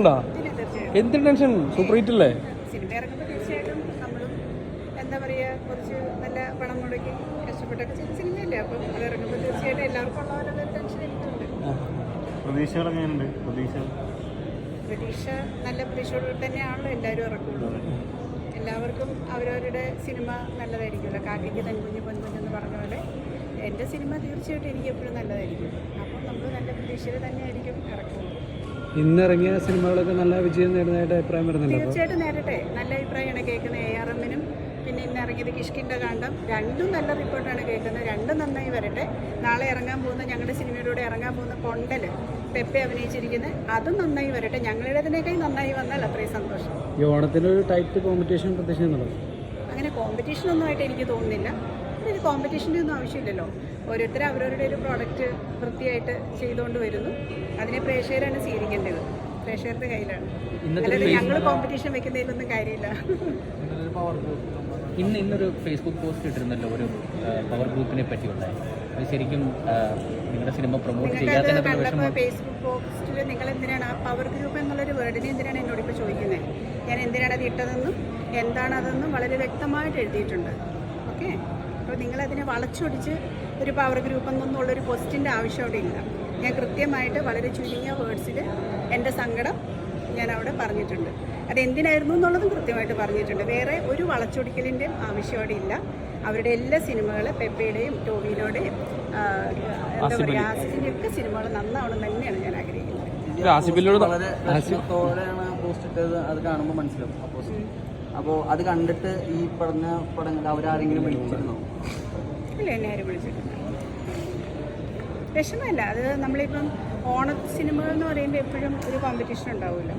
ഉണ്ടാ? Tension? Super hit അല്ലേ? Cinema ഇറങ്ങുമ്പോൾ തീർച്ചയായിട്ടും നമ്മളും എന്താ പറയുക കുറച്ച് നല്ല പണം മുടക്കി കഷ്ടപ്പെട്ടൊക്കെ ചെയ്ത സിനിമയല്ലേ? അപ്പം അത് ഇറങ്ങുമ്പോൾ തീർച്ചയായിട്ടും എല്ലാവർക്കും ഉള്ള ടെൻഷൻ എനിക്കുണ്ട്. പ്രതീക്ഷകളൊക്കെ എങ്ങനെയുണ്ട്? പ്രതീക്ഷ? പ്രതീക്ഷ നല്ല പ്രതീക്ഷയോട് തന്നെയാണല്ലോ എല്ലാവരും ഇറക്കുന്നത് എല്ലാവർക്കും അവരവരുടെ സിനിമ നല്ലതായിരിക്കുമല്ലോ. കാക്കിക്ക് തൻകുഞ്ഞ് പൊൻകുഞ്ഞെന്ന് പറഞ്ഞ പോലെ എന്റെ സിനിമ തീർച്ചയായിട്ടും എനിക്ക് എപ്പോഴും നല്ലതായിരിക്കും. അപ്പം നമ്മൾ നല്ല പ്രതീക്ഷയിൽ തന്നെയായിരിക്കും ഇറക്കുന്നത് ഇന്ന് ഇറങ്ങിയ സിനിമകളൊക്കെ നല്ല വിജയം നേടുന്നതായിട്ട് അഭിപ്രായം വരുന്നുണ്ട് തീർച്ചയായിട്ടും നേരട്ടെ. നല്ല അഭിപ്രായമാണ് കേൾക്കുന്നത് എ ആർ എമ്മിനും പിന്നെ ഇന്ന് ഇറങ്ങിയത് കിഷ്കിന്റെ കാണ്ടം രണ്ടും നല്ല റിപ്പോർട്ടാണ് കേൾക്കുന്നത്. രണ്ടും നന്നായി വരട്ടെ. നാളെ ഇറങ്ങാൻ പോകുന്ന ഞങ്ങളുടെ സിനിമയിലൂടെ ഇറങ്ങാൻ പോകുന്ന കൊണ്ടൽ പെപ്പെ അഭിനയിച്ചിരിക്കുന്നത്. അതും നന്നായി വരട്ടെ. ഞങ്ങളുടേതിനേക്കാൾ നന്നായി വന്നാൽ അത്രയും സന്തോഷം. ഈ ഓണത്തിനൊരു ടൈറ്റ് കോമ്പറ്റീഷൻ പ്രതീക്ഷിക്കുന്നുണ്ടോ? അങ്ങനെ കോമ്പറ്റീഷൻ ഒന്നും ആയിട്ട് എനിക്ക് തോന്നുന്നില്ല. ഒരു കോമ്പറ്റീഷന്റെ ഒന്നും ആവശ്യമില്ലല്ലോ. ഓരോരുത്തരും അവരവരുടെ ഒരു പ്രോഡക്റ്റ് വൃത്തിയായിട്ട് ചെയ്തുകൊണ്ട് വരുന്നു. അതിനെ പ്രേക്ഷകരാണ് സ്വീകരിക്കേണ്ടത്. പ്രേക്ഷകരുടെ കയ്യിലാണ്. അല്ലാതെ ഞങ്ങൾ കോമ്പറ്റീഷൻ വെക്കുന്നതിലൊന്നും കാര്യമില്ല. ഇന്ന് ഇന്നൊരു ഫേസ്ബുക്ക് പോസ്റ്റ് ഇട്ടിരുന്നല്ലോ ഒരു പവർ ഗ്രൂപ്പിനെ പറ്റിയുള്ള അത് ശരിക്കും നിങ്ങളുടെ സിനിമ പ്രൊമോട്ട് ചെയ്യാത്ത ഫേസ്ബുക്ക് പോസ്റ്റിൽ നിങ്ങൾ എന്തിനാണ് ആ പവർ ഗ്രൂപ്പ് എന്നുള്ളൊരു വേർഡിനെ എന്തിനാണ് എന്നോട് ഇപ്പോൾ ചോദിക്കുന്നത് ഞാൻ എന്തിനാണ് അത് ഇട്ടതെന്നും എന്താണ് അതെന്നും വളരെ വ്യക്തമായിട്ട് എഴുതിയിട്ടുണ്ട്. ഓക്കെ അപ്പോൾ നിങ്ങളതിനെ വളച്ചൊടിച്ച് ഒരു പവർ ഗ്രൂപ്പ് എന്നുള്ളൊരു പോസ്റ്റിന്റെ ആവശ്യം അവിടെ ഇല്ല. ഞാൻ കൃത്യമായിട്ട് വളരെ ചുരുങ്ങിയ വേർഡ്സിൽ എന്റെ സങ്കടം ഞാൻ അവിടെ പറഞ്ഞിട്ടുണ്ട്. അത് എന്തിനായിരുന്നു എന്നുള്ളതും കൃത്യമായിട്ട് പറഞ്ഞിട്ടുണ്ട്. വേറെ ഒരു വളച്ചൊടിക്കലിന്റെയും ആവശ്യം അവിടെ ഇല്ല. അവരുടെ എല്ലാ സിനിമകളും പെപ്പയുടെയും ടോവിനോടെയും എന്താ പറയുക ആസിഫിന്റെ ഒക്കെ സിനിമകൾ നന്നാവണം തന്നെയാണ് ഞാൻ ആഗ്രഹിക്കുന്നത്. ആസിഫിനോട് വളരെ പോസ്റ്റ് ഇട്ടത് അത് കാണുമ്പോൾ മനസ്സിലാവും. അപ്പോൾ അത് കണ്ടിട്ട് ഈ പറഞ്ഞ പടങ്ങൾ അവരാരെങ്കിലും വിളിച്ചിരുന്നോ? ഇല്ല വിഷമല്ല അത് നമ്മളിപ്പം ഓണ സിനിമകൾ എന്ന് പറയുമ്പോൾ എപ്പോഴും ഒരു കോമ്പറ്റീഷൻ ഉണ്ടാവുമല്ലോ.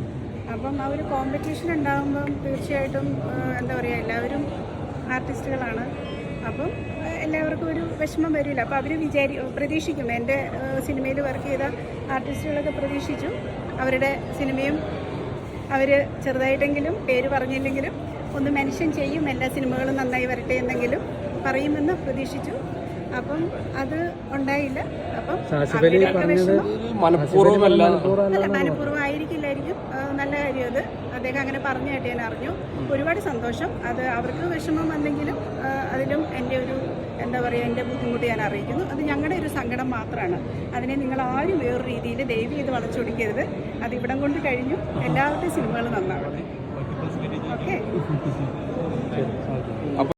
അപ്പം ആ ഒരു കോമ്പറ്റീഷൻ ഉണ്ടാകുമ്പം തീർച്ചയായിട്ടും എന്താ പറയുക എല്ലാവരും ആർട്ടിസ്റ്റുകളാണ് അപ്പം എല്ലാവർക്കും ഒരു വിഷമം വരില്ല. അപ്പോൾ അവർ വിചാരി പ്രതീക്ഷിക്കും എന്റെ സിനിമയിൽ വർക്ക് ചെയ്ത ആർട്ടിസ്റ്റുകളൊക്കെ പ്രതീക്ഷിച്ചു. അവരുടെ സിനിമയും അവർ ചെറുതായിട്ടെങ്കിലും പേര് പറഞ്ഞില്ലെങ്കിലും ഒന്ന് മെൻഷൻ ചെയ്യും എല്ലാ സിനിമകളും നന്നായി വരട്ടെ എന്നെങ്കിലും പറയുമെന്ന് പ്രതീക്ഷിച്ചു. അപ്പം അത് ഉണ്ടായില്ല. അപ്പം മനഃപൂർവമല്ല. അല്ല മനഃപൂർവം ആയിരിക്കില്ലായിരിക്കും നല്ല കാര്യം അത്. അദ്ദേഹം അങ്ങനെ പറഞ്ഞു കേട്ടേ ഞാൻ അറിഞ്ഞു. ഒരുപാട് സന്തോഷം. അത് അവർക്ക് വിഷമം വന്നെങ്കിലും അതിലും എന്റെ ഒരു എന്താ പറയുക എന്റെ ബുദ്ധിമുട്ട് ഞാൻ അറിയിക്കുന്നു. അത് ഞങ്ങളുടെ ഒരു സങ്കടം മാത്രമാണ്. അതിനെ നിങ്ങൾ ആരും വേറൊരു രീതിയിൽ ദയവ് ചെയ്ത് വളച്ചൊടിക്കരുത്. അത് ഇവിടം കൊണ്ട് കഴിഞ്ഞു. എല്ലാവരുടെയും സിനിമകൾ നന്നാവണം ഓക്കെ.